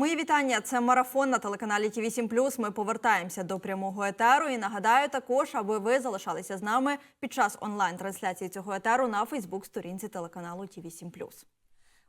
Мої вітання. Це марафон на телеканалі Ті 7 Ми повертаємося до прямого етеру. І нагадаю також, аби ви залишалися з нами під час онлайн-трансляції цього етеру на Фейсбук-сторінці телеканалу Ті 7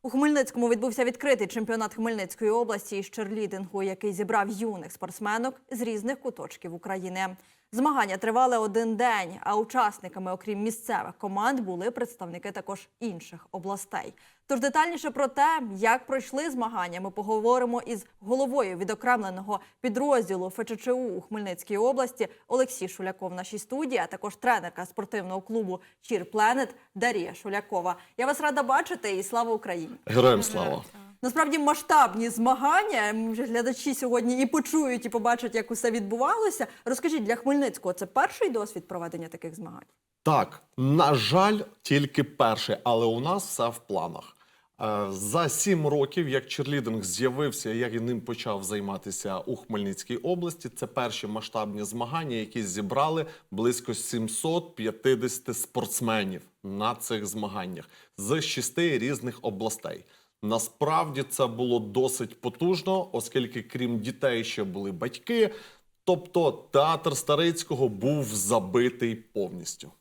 у Хмельницькому відбувся відкритий чемпіонат Хмельницької області із черлідингу, який зібрав юних спортсменок з різних куточків України. Змагання тривали один день, а учасниками, окрім місцевих команд, були представники також інших областей. Тож детальніше про те, як пройшли змагання, ми поговоримо із головою відокремленого підрозділу ФЧЧУ у Хмельницькій області Олексій Шуляков в нашій студії, а також тренерка спортивного клубу Чір Пленет Дарія Шулякова. Я вас рада бачити і слава Україні! Героям слава! Насправді масштабні змагання. Глядачі сьогодні і почують, і побачать, як усе відбувалося. Розкажіть для Хмельницького це перший досвід проведення таких змагань? Так, на жаль, тільки перший, але у нас все в планах. Е, За сім років, як черлідинг з'явився, як я ним почав займатися у Хмельницькій області. Це перші масштабні змагання, які зібрали близько 750 спортсменів на цих змаганнях з шести різних областей. Насправді це було досить потужно, оскільки крім дітей ще були батьки. Тобто театр Старицького був забитий повністю.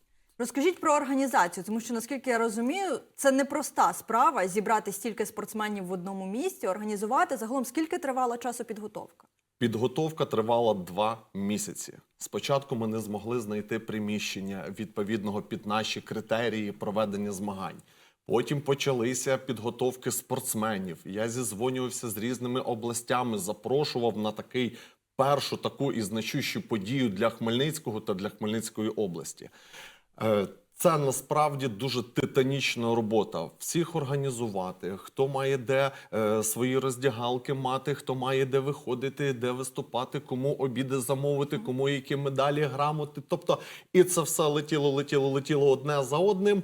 Розкажіть про організацію, тому що наскільки я розумію, це непроста справа зібрати стільки спортсменів в одному місці, організувати загалом скільки тривала часу підготовка. Підготовка тривала два місяці. Спочатку ми не змогли знайти приміщення відповідного під наші критерії проведення змагань. Потім почалися підготовки спортсменів. Я зізвонювався з різними областями, запрошував на такий першу таку і значущу подію для Хмельницького та для Хмельницької області. Е, Це насправді дуже титанічна робота. Всіх організувати, хто має де е, свої роздягалки мати, хто має де виходити, де виступати, кому обіди замовити, кому які медалі, грамоти. Тобто, і це все летіло, летіло, летіло одне за одним.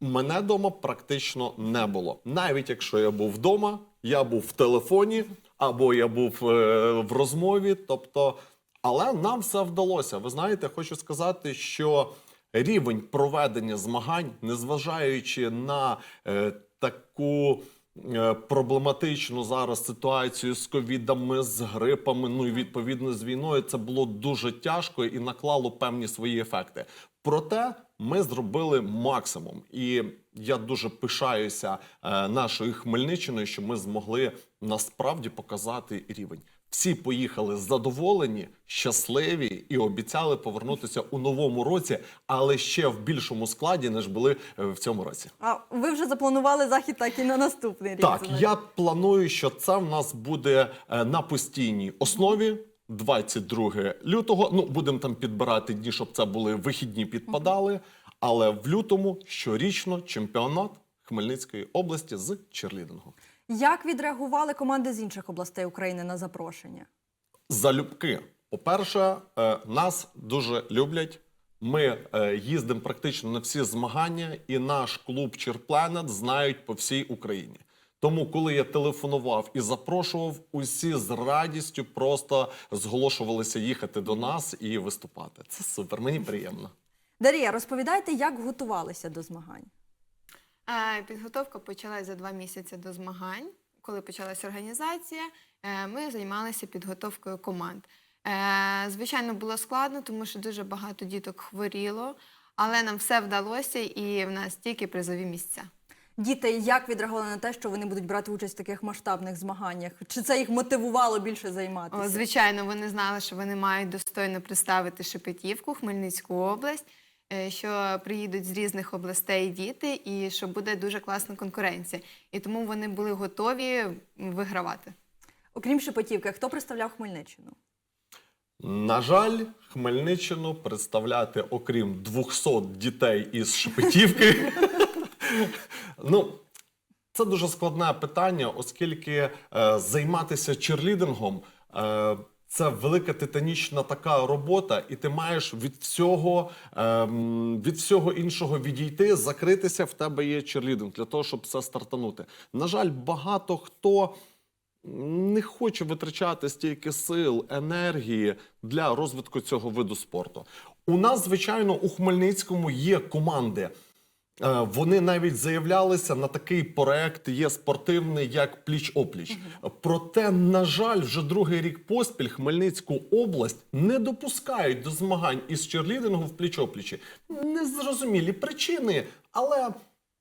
Мене вдома практично не було. Навіть якщо я був вдома, я був в телефоні або я був е, в розмові. Тобто, але нам все вдалося. Ви знаєте, хочу сказати, що рівень проведення змагань, незважаючи на е, таку. е, Проблематичну зараз ситуацію з ковідами, з грипами, ну і відповідно з війною, це було дуже тяжко і наклало певні свої ефекти. Проте ми зробили максимум, і я дуже пишаюся е, нашою Хмельниччиною, що ми змогли насправді показати рівень. Всі поїхали задоволені, щасливі і обіцяли повернутися у новому році, але ще в більшому складі ніж були е, в цьому році. А ви вже запланували захід так і на наступний рік. Так, я планую, що це в нас буде е, на постійній основі. 22 лютого. Ну, будемо там підбирати дні, щоб це були вихідні підпадали. Але в лютому щорічно чемпіонат Хмельницької області з черлідингу. Як відреагували команди з інших областей України на запрошення? Залюбки. По-перше, е, нас дуже люблять. Ми е, їздимо практично на всі змагання, і наш клуб Чірпленет знають по всій Україні. Тому, коли я телефонував і запрошував, усі з радістю просто зголошувалися їхати до нас і виступати. Це супер, мені приємно. Дарія, розповідайте, як готувалися до змагань. Підготовка почалась за два місяці до змагань. Коли почалася організація, е, ми займалися підготовкою команд. Е, Звичайно, було складно, тому що дуже багато діток хворіло, але нам все вдалося, і в нас тільки призові місця. Діти як відреагували на те, що вони будуть брати участь в таких масштабних змаганнях? Чи це їх мотивувало більше займатися? О, Звичайно, вони знали, що вони мають достойно представити Шепетівку, Хмельницьку область, що приїдуть з різних областей діти, і що буде дуже класна конкуренція. І тому вони були готові вигравати. Окрім Шепетівки, хто представляв Хмельниччину? На жаль, Хмельниччину представляти, окрім 200 дітей із Шепетівки. ну, це дуже складне питання, оскільки е, займатися черлідингом е, це велика титанічна така робота, і ти маєш від всього, ем, від всього іншого відійти, закритися. В тебе є черлідинг для того, щоб все стартанути. На жаль, багато хто не хоче витрачати стільки сил, енергії для розвитку цього виду спорту. У нас, звичайно, у Хмельницькому є команди Вони навіть заявлялися на такий проект є спортивний, як пліч опліч. Проте, на жаль, вже другий рік поспіль Хмельницьку область не допускають до змагань із черлідингу в пліч оплічі. Незрозумілі причини, але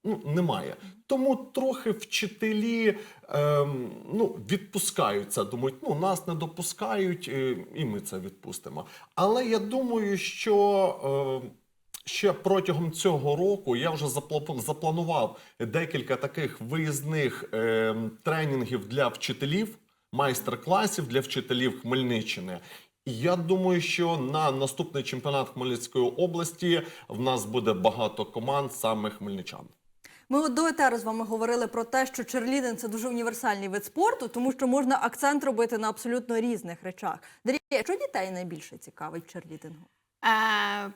ну, немає. Тому трохи вчителі ем, ну, відпускають це. Думають, ну нас не допускають, е, і ми це відпустимо. Але я думаю, що. Е, Ще протягом цього року я вже запла- запланував декілька таких виїзних е, тренінгів для вчителів, майстер-класів для вчителів Хмельниччини. І я думаю, що на наступний чемпіонат Хмельницької області в нас буде багато команд саме хмельничан. Ми от до етеру з вами говорили про те, що черлідинг – це дуже універсальний вид спорту, тому що можна акцент робити на абсолютно різних речах. Дар'я, що дітей найбільше цікавить в черлідингу? Е,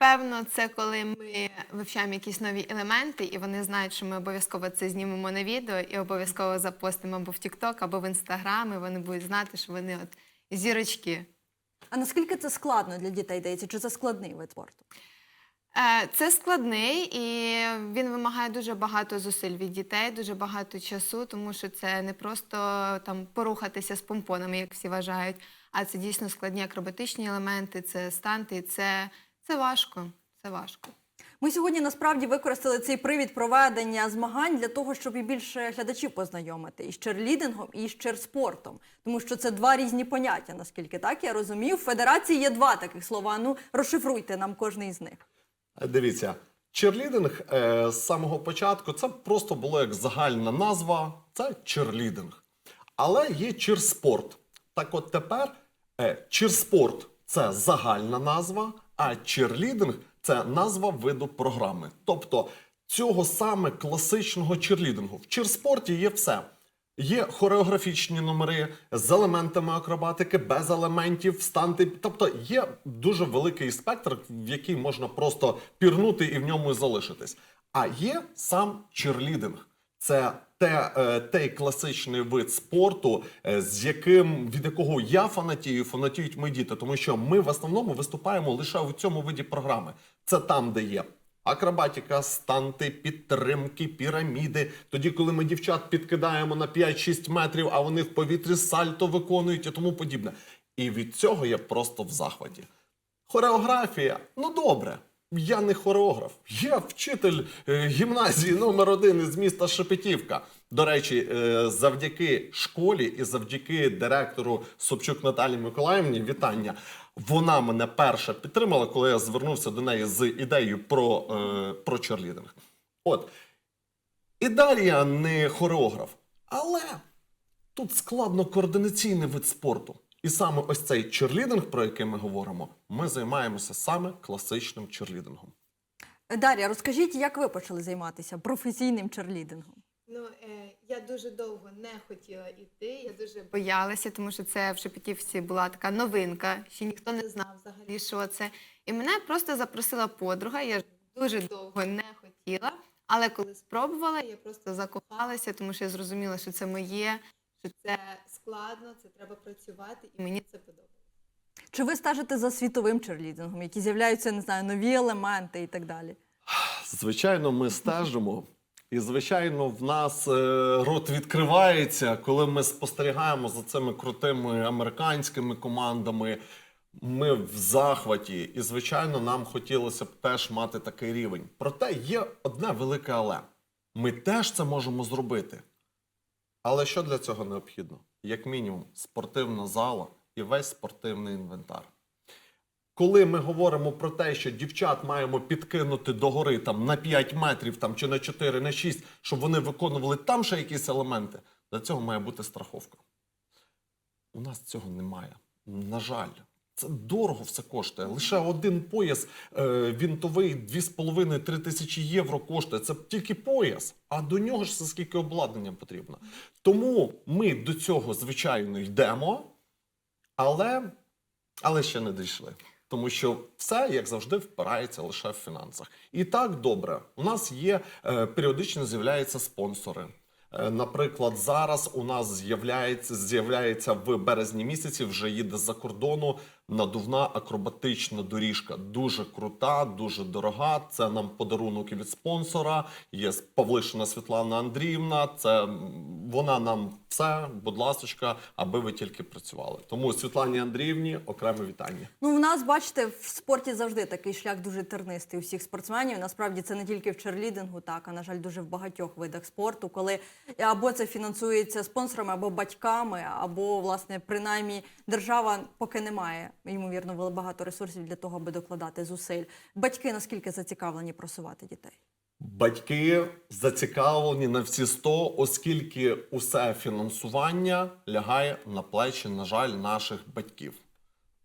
Певно, це коли ми вивчаємо якісь нові елементи, і вони знають, що ми обов'язково це знімемо на відео і обов'язково запостимо або в TikTok, або в Instagram, і вони будуть знати, що вони от зірочки. А наскільки це складно для дітей дається? Чи це складний вид спорту? Е, Це складний і він вимагає дуже багато зусиль від дітей, дуже багато часу, тому що це не просто там порухатися з помпонами, як всі вважають, а це дійсно складні акробатичні елементи, це станти, це, це важко. Це важко. Ми сьогодні насправді використали цей привід проведення змагань для того, щоб і більше глядачів познайомити і з черлідингом, і з черспортом. Тому що це два різні поняття, наскільки так я розумію. В федерації є два таких слова. Ну розшифруйте нам кожний з них. Е, Дивіться, черлідинг е, з самого початку це просто було як загальна назва, це черлідинг. Але є чирспорт. Так от тепер е, чирспорт це загальна назва, а черлідинг це назва виду програми. Тобто цього саме класичного черлідингу. В чирспорті є все. Є хореографічні номери з елементами акробатики, без елементів, станти. Тобто є дуже великий спектр, в який можна просто пірнути і в ньому залишитись. А є сам черлідинг. Це те, е, той класичний вид спорту, е, з яким від якого я фанатію, фанатіють мої діти, тому що ми в основному виступаємо лише у цьому виді програми. Це там, де є Акробатика, станти, підтримки, піраміди. Тоді, коли ми дівчат підкидаємо на 5-6 метрів, а вони в повітрі сальто виконують і тому подібне. І від цього я просто в захваті. Хореографія, ну добре. Я не хореограф, я вчитель е, гімназії номер один із міста Шепетівка. До речі, е, завдяки школі і завдяки директору Собчук Наталі Миколаївні, вітання. Вона мене перша підтримала, коли я звернувся до неї з ідеєю про, е, про черлідинг. От. І далі я не хореограф, але тут складно координаційний вид спорту. І саме ось цей черлідинг, про який ми говоримо, ми займаємося саме класичним черлідингом. Дар'я, розкажіть, як ви почали займатися професійним черлідингом? Ну, е, я дуже довго не хотіла йти, я дуже боялася, тому що це в Шепетівці була така новинка, ще ніхто не знав взагалі, що це. І мене просто запросила подруга, я дуже довго не хотіла, але коли спробувала, я просто закохалася, тому що я зрозуміла, що це моє, що це складно, це треба працювати, і мені це подобається. Чи ви стежите за світовим черлідингом, які з'являються, не знаю, нові елементи і так далі? Звичайно, ми стежимо. І, звичайно, в нас е, рот відкривається, коли ми спостерігаємо за цими крутими американськими командами. Ми в захваті, і, звичайно, нам хотілося б теж мати такий рівень. Проте є одне велике але. Ми теж це можемо зробити. Але що для цього необхідно? Як мінімум, спортивна зала і весь спортивний інвентар. Коли ми говоримо про те, що дівчат маємо підкинути догори там на 5 метрів там, чи на 4, на 6, щоб вони виконували там ще якісь елементи, для цього має бути страховка. У нас цього немає. На жаль, це дорого все коштує. Лише один пояс е, вінтовий 2,5-3 тисячі євро коштує. Це тільки пояс, а до нього ж це скільки обладнання потрібно. Тому ми до цього, звичайно, йдемо, але, але ще не дійшли. Тому що все, як завжди, впирається лише в фінансах. І так добре. У нас є е, періодично з'являються спонсори. Е, Наприклад, зараз у нас з'являється з'являється в березні місяці, вже їде з-за кордону надувна акробатична доріжка. Дуже крута, дуже дорога. Це нам подарунок від спонсора. Є Павлишина Світлана Андріївна. Це вона нам все, будь ласочка, аби ви тільки працювали. Тому Світлані Андріївні окреме вітання. Ну, в нас, бачите, в спорті завжди такий шлях дуже тернистий у всіх спортсменів. Насправді це не тільки в черлідингу, так, а на жаль, дуже в багатьох видах спорту, коли або це фінансується спонсорами, або батьками, або, власне, принаймні держава поки не має, ймовірно, багато ресурсів для того, аби докладати зусиль. Батьки наскільки зацікавлені просувати дітей? Батьки зацікавлені на всі 100, оскільки усе фінансування лягає на плечі, на жаль, наших батьків.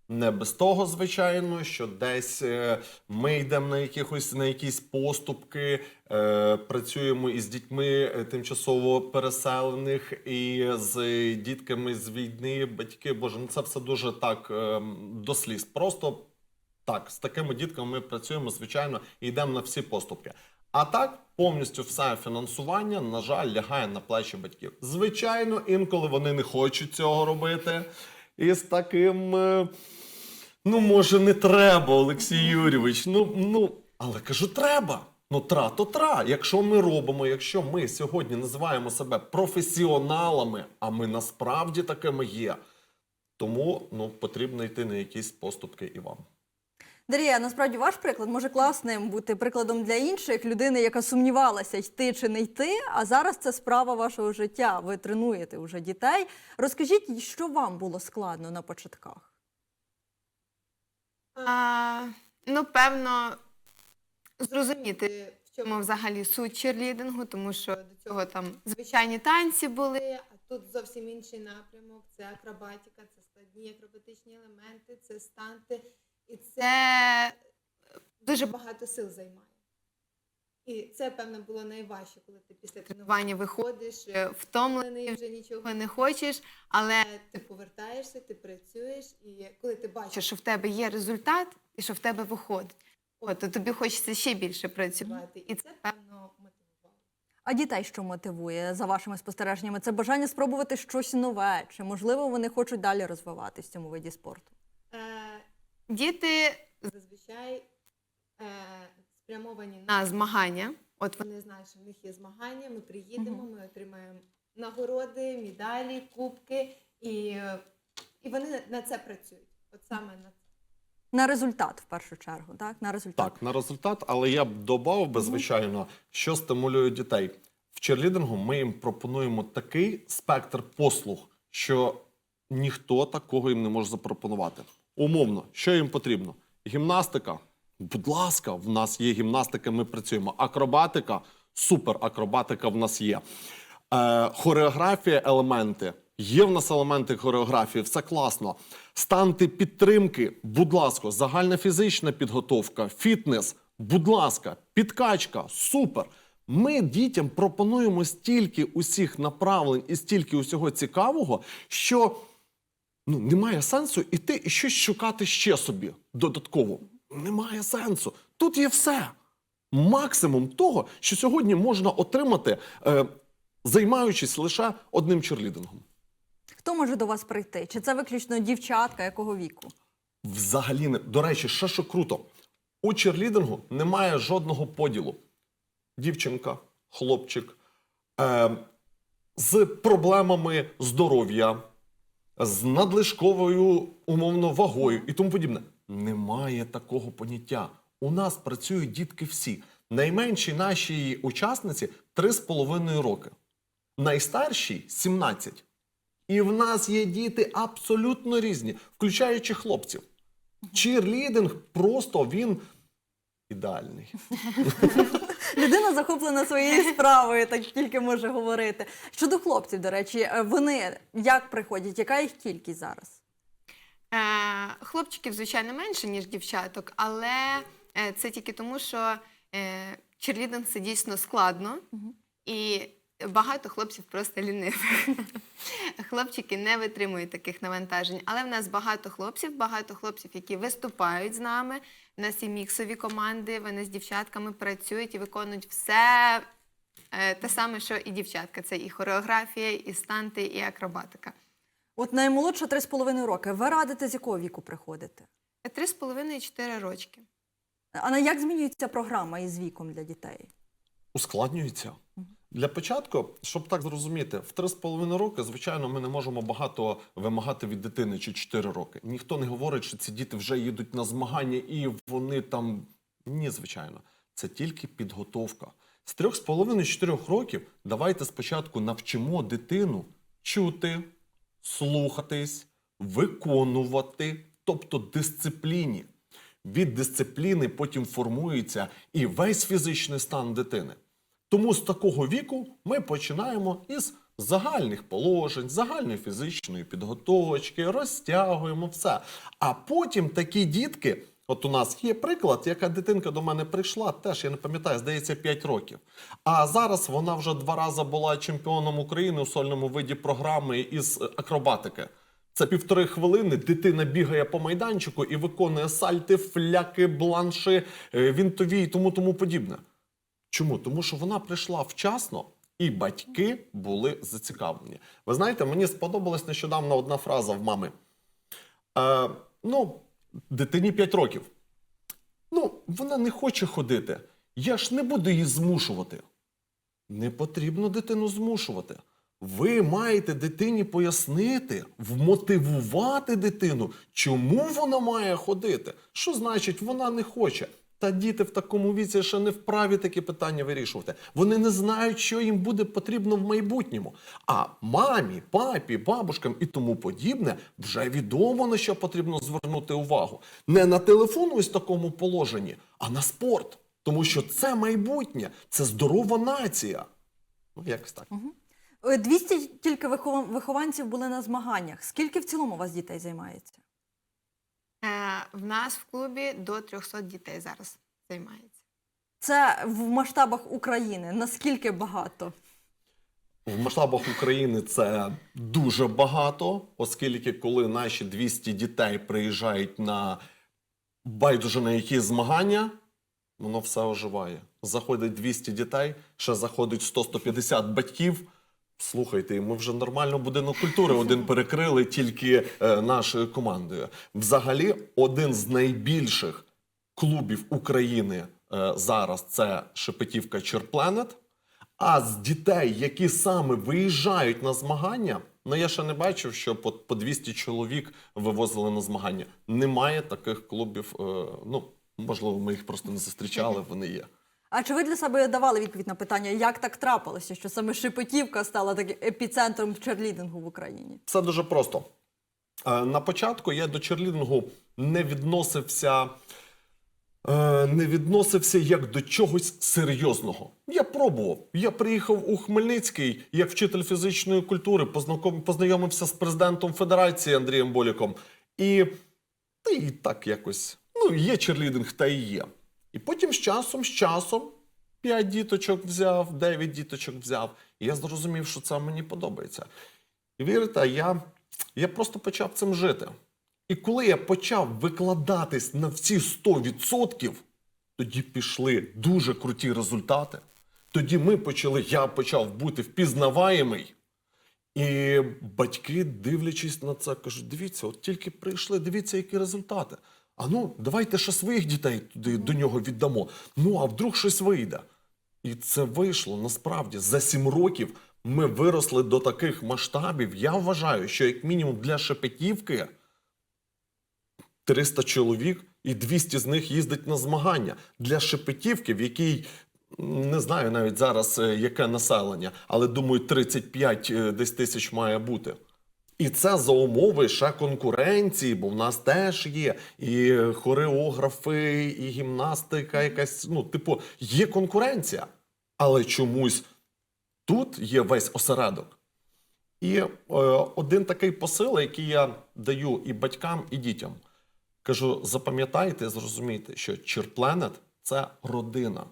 Не без того, звичайно, що десь е, ми йдемо на якихось на якісь поступки, е, працюємо із дітьми е, тимчасово переселених і з дітками з війни. Батьки, боже, ну це все дуже так е, до сліз. Просто так, з такими дітками ми працюємо, звичайно, і йдемо на всі поступки. А так, повністю все фінансування, на жаль, лягає на плечі батьків. Звичайно, інколи вони не хочуть цього робити. І з таким. е, Ну, може, не треба, Олексій Юрійович. Ну, ну, але кажу, треба. Ну, тра, то тра. Якщо ми робимо, якщо ми сьогодні називаємо себе професіоналами, а ми насправді такими є, тому ну, потрібно йти на якісь поступки і вам. Дар'я, насправді ваш приклад може класним бути прикладом для інших людини, яка сумнівалася, йти чи не йти. А зараз це справа вашого життя. Ви тренуєте вже дітей. Розкажіть, що вам було складно на початках? А, ну, певно, зрозуміти, в чому взагалі суть черлідингу, тому що до цього там звичайні танці були, а тут зовсім інший напрямок. Це акробатика, це складні акробатичні елементи, це станти. І це е, дуже багато сил займає. І це, певно, було найважче, коли ти після тренування виходиш, е, втомлений, вже нічого не хочеш, але ти повертаєшся, ти працюєш, і коли ти бачиш, що в тебе є результат і що в тебе виходить, от, то тобі хочеться ще більше працювати. І це, певно, мотивувало. А дітей що мотивує за вашими спостереженнями? Це бажання спробувати щось нове, чи можливо вони хочуть далі розвиватись в цьому виді спорту? Діти зазвичай е, спрямовані на змагання. От вони знають, що в них є змагання, ми приїдемо, ми отримаємо нагороди, медалі, кубки, і, і вони на це працюють. От саме на це. На результат, в першу чергу, так? На результат. Так, на результат, але я б додав би, звичайно, що стимулює дітей. В черлідингу ми їм пропонуємо такий спектр послуг, що ніхто такого їм не може запропонувати. Умовно, що їм потрібно? Гімнастика. Будь ласка, в нас є гімнастика, ми працюємо. Акробатика, супер, акробатика в нас є. Е, хореографія, елементи. Є в нас елементи хореографії, все класно. Станти підтримки, будь ласка, загальна фізична підготовка, фітнес, будь ласка, підкачка, супер. Ми дітям пропонуємо стільки усіх направлень і стільки усього цікавого, що ну, немає сенсу іти і щось шукати ще собі додатково. Немає сенсу. Тут є все. Максимум того, що сьогодні можна отримати, е, займаючись лише одним черлідингом. Хто може до вас прийти? Чи це виключно дівчатка якого віку? Взагалі не до речі, ще що круто. У черлідингу немає жодного поділу. Дівчинка, хлопчик е, з проблемами здоров'я, з надлишковою умовно вагою і тому подібне. Немає такого поняття. У нас працюють дітки всі. Найменші нашій учасниці 3,5 роки, найстаршій 17. І в нас є діти абсолютно різні, включаючи хлопців. Чірлідинг просто він ідеальний. Людина захоплена своєю справою, так тільки може говорити. Щодо хлопців, до речі, е, вони як приходять? Яка їх кількість зараз? Е, хлопчиків, звичайно, менше, ніж дівчаток, але е, це тільки тому, що е, черлідинг це дійсно складно. І багато хлопців просто лінивих. Хлопчики не витримують таких навантажень. Але в нас багато хлопців, багато хлопців, які виступають з нами. У нас є міксові команди, вони з дівчатками працюють і виконують все е, те саме, що і дівчатка. Це і хореографія, і станти, і акробатика. От наймолодша 3,5 роки. Ви радите з якого віку приходити? Три з половиною чотири рочки. А на як змінюється програма із віком для дітей? ускладнюється. Для початку, щоб так зрозуміти, в 3,5 роки, звичайно, ми не можемо багато вимагати від дитини чи 4 роки. Ніхто не говорить, що ці діти вже їдуть на змагання і вони там. Ні, звичайно, це тільки підготовка. З 3,5-4 років давайте спочатку навчимо дитину чути, слухатись, виконувати, тобто дисципліні. Від дисципліни потім формується і весь фізичний стан дитини. Тому з такого віку ми починаємо із загальних положень, загальної фізичної підготовки, розтягуємо все. А потім такі дітки, от у нас є приклад, яка дитинка до мене прийшла, теж я не пам'ятаю, здається, 5 років. А зараз вона вже два рази була чемпіоном України у сольному виді програми із е, акробатики. Це півтори хвилини. Дитина бігає по майданчику і виконує сальти, фляки, бланши, е, вінтові і тому тому подібне. Чому? Тому що вона прийшла вчасно, і батьки були зацікавлені. Ви знаєте, мені сподобалась нещодавно одна фраза в мами. Е, ну, дитині 5 років. Ну, вона не хоче ходити. Я ж не буду її змушувати. Не потрібно дитину змушувати. Ви маєте дитині пояснити, вмотивувати дитину, чому вона має ходити. Що значить, вона не хоче. Та діти в такому віці ще не вправі такі питання вирішувати. Вони не знають, що їм буде потрібно в майбутньому. А мамі, папі, бабушкам і тому подібне вже відомо на що потрібно звернути увагу. Не на телефон ось такому положенні, а на спорт. Тому що це майбутнє, це здорова нація. Ну, якось так. Е, 200 тільки вихованців були на змаганнях. Скільки в цілому у вас дітей займається? Е, в нас в клубі до 300 дітей зараз займається. Це в масштабах України. Наскільки багато? В масштабах України це дуже багато, оскільки коли наші 200 дітей приїжджають на байдуже на які змагання, воно все оживає. Заходить 200 дітей, ще заходить 100-150 батьків. Слухайте, ми вже нормально будинок культури один перекрили тільки е, нашою командою. Взагалі, один з найбільших клубів України е, зараз це Шепетівка Черпленет. А з дітей, які саме виїжджають на змагання, ну я ще не бачив, що по, по 200 чоловік вивозили на змагання. Немає таких клубів. Е, ну можливо, ми їх просто не зустрічали. Вони є. А чи ви для себе давали відповідь на питання, як так трапилося, що саме Шепетівка стала таким епіцентром черлідингу в Україні? Все дуже просто. Е, На початку я до черлідингу не відносився. е, Не відносився як до чогось серйозного. Я пробував. Я приїхав у Хмельницький як вчитель фізичної культури, познайомився з президентом Федерації Андрієм Боліком. І, та і так якось. Ну, є черлідинг, та і є. І потім з часом, з часом, п'ять діточок взяв, дев'ять діточок взяв. І я зрозумів, що це мені подобається. І вірите, я, я просто почав цим жити. І коли я почав викладатись на всі 100%, тоді пішли дуже круті результати. Тоді ми почали, я почав бути впізнаваємий. І батьки, дивлячись на це, кажуть: дивіться, от тільки прийшли, дивіться, які результати. А ну, давайте ще своїх дітей туди до нього віддамо. Ну, а вдруг щось вийде. І це вийшло насправді за сім років. Ми виросли до таких масштабів. Я вважаю, що як мінімум для Шепетівки 300 чоловік і 200 з них їздить на змагання для Шепетівки, в якій не знаю навіть зараз е, яке населення, але думаю, 35 е, десь тисяч має бути. І це за умови ще конкуренції, бо в нас теж є і хореографи, і гімнастика, якась, ну, типу, є конкуренція. Але чомусь тут є весь осередок. І е, один такий посил, який я даю і батькам, і дітям. Кажу: запам'ятайте, зрозумійте, що Черпленет це родина.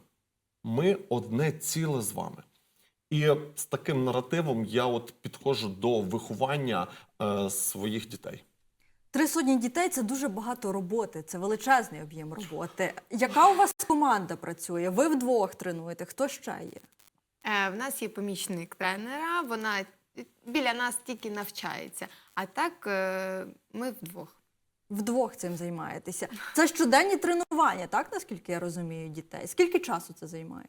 Ми одне ціле з вами. І з таким наративом я от підходжу до виховання е, своїх дітей. Три сотні дітей це дуже багато роботи, це величезний об'єм роботи. Яка у вас команда працює? Ви вдвох тренуєте? Хто ще є? Е, в нас є помічник тренера, вона біля нас тільки навчається. А так е, ми вдвох. Вдвох цим займаєтеся. Це щоденні тренування, так наскільки я розумію, дітей. Скільки часу це займає?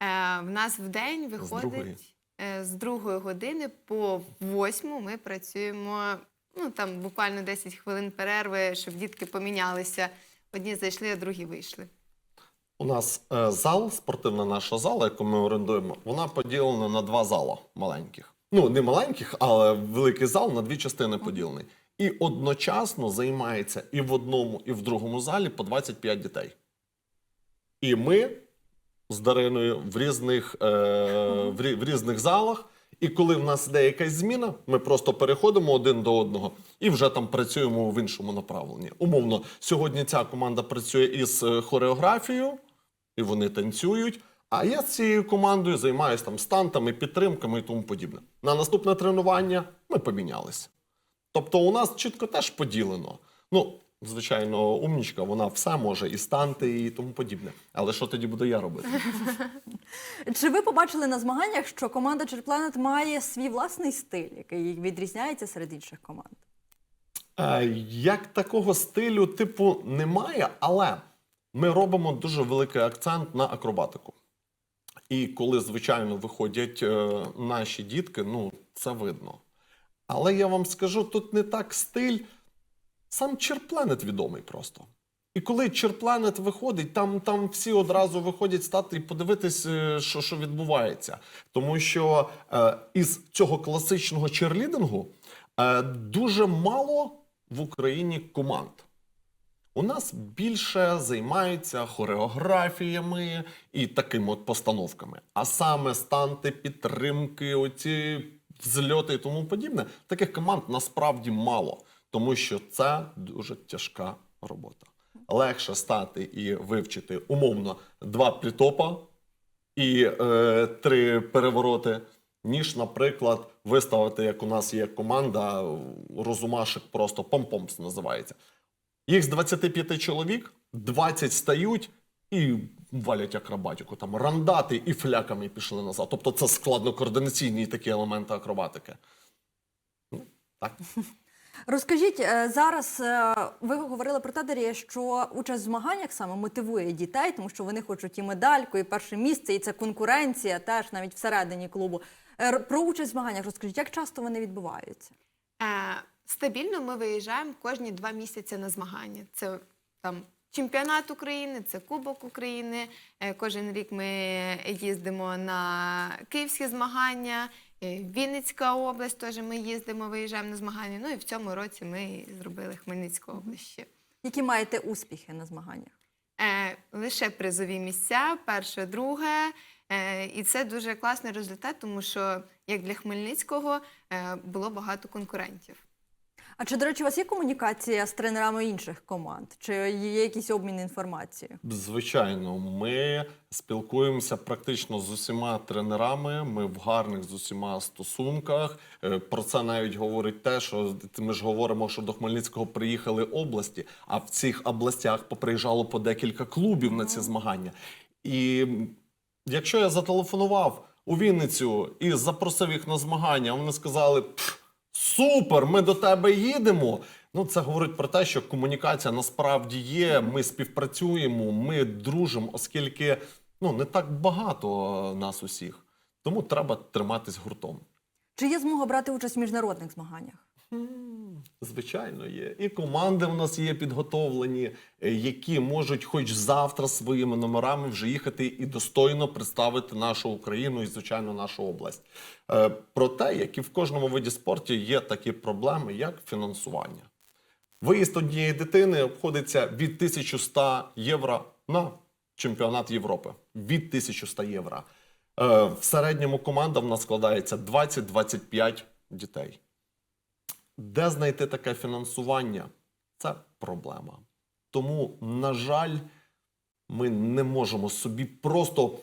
Е, в нас в день виходить е, з другої години по восьму ми працюємо. Ну там буквально 10 хвилин перерви, щоб дітки помінялися. Одні зайшли, а другі вийшли. У нас е, зал, спортивна наша зала, яку ми орендуємо, вона поділена на два зала маленьких. Ну, не маленьких, але великий зал на дві частини поділений. І одночасно займається і в одному, і в другому залі по 25 дітей. І ми з Дариною в різних, е, в, різних залах. І коли в нас іде якась зміна, ми просто переходимо один до одного і вже там працюємо в іншому направленні. Умовно, сьогодні ця команда працює із е, хореографією, і вони танцюють. А я з цією командою займаюся там стантами, підтримками і тому подібне. На наступне тренування ми помінялися. Тобто, у нас чітко теж поділено. Ну, звичайно, умнічка, вона все може, і станти, і тому подібне. Але що тоді буду я робити? Чи ви побачили на змаганнях, що команда Черпланет має свій власний стиль, який відрізняється серед інших команд? Е, Як такого стилю, типу, немає, але ми робимо дуже великий акцент на акробатику. І коли, звичайно, виходять е, наші дітки, ну, це видно. Але я вам скажу, тут не так стиль. Сам Черпленет відомий просто. І коли Черпленет виходить, там, там всі одразу виходять стати і подивитись, е, що, що відбувається. Тому що е, із цього класичного черлідингу е, дуже мало в Україні команд. У нас більше займаються хореографіями і такими от постановками. А саме станти, підтримки, оці взльоти і тому подібне, таких команд насправді мало, тому що це дуже тяжка робота. Легше стати і вивчити умовно два плітопа і е, три перевороти, ніж, наприклад, виставити, як у нас є команда розумашек, просто помпомс називається. Їх з 25 чоловік 20 стають і валять акробатику. Там рандати і фляками пішли назад. Тобто це складно-координаційні такі елементи акробатики. Ну, так. Розкажіть е, зараз. е, Ви говорили про те, Дар'я, що участь в змаганнях саме мотивує дітей, тому що вони хочуть і медальку, і перше місце, і це конкуренція, теж навіть всередині клубу. Е, Про участь в змаганнях розкажіть, як часто вони відбуваються? Стабільно ми виїжджаємо кожні два місяці на змагання. Це там чемпіонат України, це Кубок України. Кожен рік ми їздимо на київські змагання. Е, Вінницька область теж ми їздимо, виїжджаємо на змагання. Ну і в цьому році ми зробили Хмельницьку область ще. Які маєте успіхи на змаганнях? Е, лише призові місця, перше, друге. Е, і це дуже класний результат, тому що як для Хмельницького е, було багато конкурентів. А чи, до речі, у вас є комунікація з тренерами інших команд? Чи є якийсь обмін інформацією? Звичайно, ми спілкуємося практично з усіма тренерами. Ми в гарних з усіма стосунках. Е, Про це навіть говорить те, що ми ж говоримо, що до Хмельницького приїхали області, а в цих областях поприїжджало по декілька клубів на ці змагання. І якщо я зателефонував у Вінницю і запросив їх на змагання, вони сказали: «Пф, супер, ми до тебе їдемо. Ну, це говорить про те, що комунікація насправді є. Ми співпрацюємо, ми дружимо, оскільки ну не так багато нас усіх. Тому треба триматись гуртом. Чи є змога брати участь в міжнародних змаганнях? Звичайно, є. І команди в нас є підготовлені, е, які можуть хоч завтра своїми номерами вже їхати і достойно представити нашу Україну і, звичайно, нашу область. Е, Проте, як і в кожному виді спорту, є такі проблеми, як фінансування. Виїзд однієї дитини обходиться від 1100 євро на чемпіонат Європи. Від 1100 євро. Е, В середньому команда в нас складається 20-25 дітей. Де знайти таке фінансування? Це проблема. Тому, на жаль, ми не можемо собі просто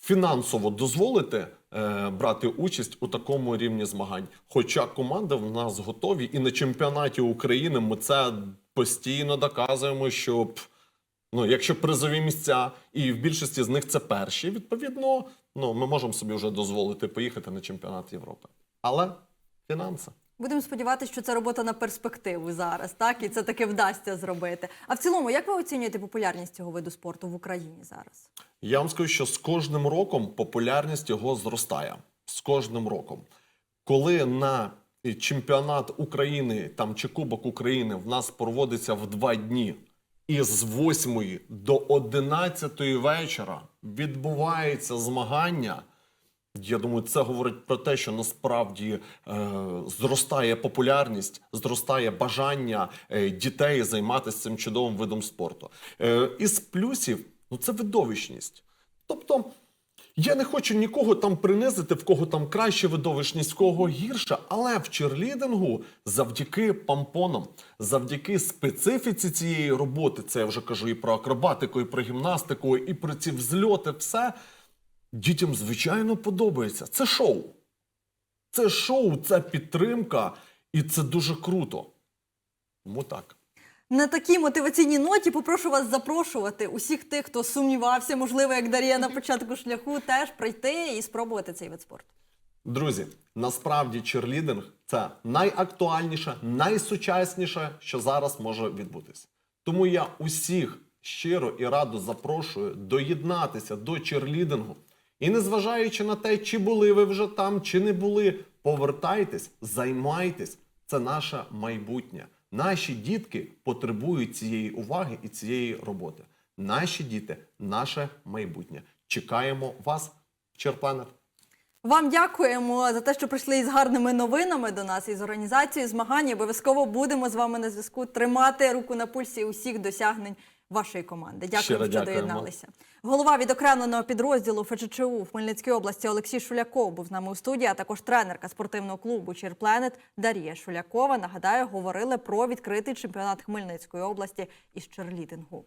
фінансово дозволити е, брати участь у такому рівні змагань. Хоча команди в нас готові, і на чемпіонаті України ми це постійно доказуємо, що ну, якщо призові місця, і в більшості з них це перші, відповідно, ну, ми можемо собі вже дозволити поїхати на чемпіонат Європи. Але фінанси. Будемо сподіватися, що це робота на перспективу зараз, так і це таки вдасться зробити. А в цілому, як ви оцінюєте популярність цього виду спорту в Україні зараз? Я вам скажу, що з кожним роком популярність його зростає. З кожним роком. Коли на чемпіонат України там чи Кубок України в нас проводиться в два дні, і з 8 до 11 вечора відбувається змагання. Я думаю, це говорить про те, що насправді е, зростає популярність, зростає бажання е, дітей займатися цим чудовим видом спорту. Е, із плюсів, ну це видовищність. Тобто, я не хочу нікого там принизити, в кого там краще видовищність, в кого гірша, але в черлідингу завдяки пампонам, завдяки специфіці цієї роботи, це я вже кажу і про акробатику, і про гімнастику, і про ці взльоти, все дітям звичайно подобається. Це шоу. Це шоу, це підтримка, і це дуже круто. Тому так. На такій мотиваційній ноті попрошу вас запрошувати усіх тих, хто сумнівався, можливо, як Дар'я на початку шляху, теж прийти і спробувати цей вид спорту. Друзі, насправді черлідинг це найактуальніше, найсучасніше, що зараз може відбутися. Тому я усіх щиро і радо запрошую доєднатися до черлідингу. І незважаючи на те, чи були ви вже там, чи не були, повертайтесь, займайтесь. Це наше майбутнє. Наші дітки потребують цієї уваги і цієї роботи. Наші діти, наше майбутнє. Чекаємо вас, Черпленер. Вам дякуємо за те, що прийшли із гарними новинами до нас із організацією змагань. Обов'язково будемо з вами на зв'язку тримати руку на пульсі усіх досягнень вашої команди. Дякую, Щиро що дякуємо. доєдналися. Голова відокремленого підрозділу ФЧЧУ в Хмельницькій області Олексій Шуляков був з нами у студії, а також тренерка спортивного клубу Чірпленет Дар'я Шулякова. Нагадаю, говорили про відкритий чемпіонат Хмельницької області із черлідингу.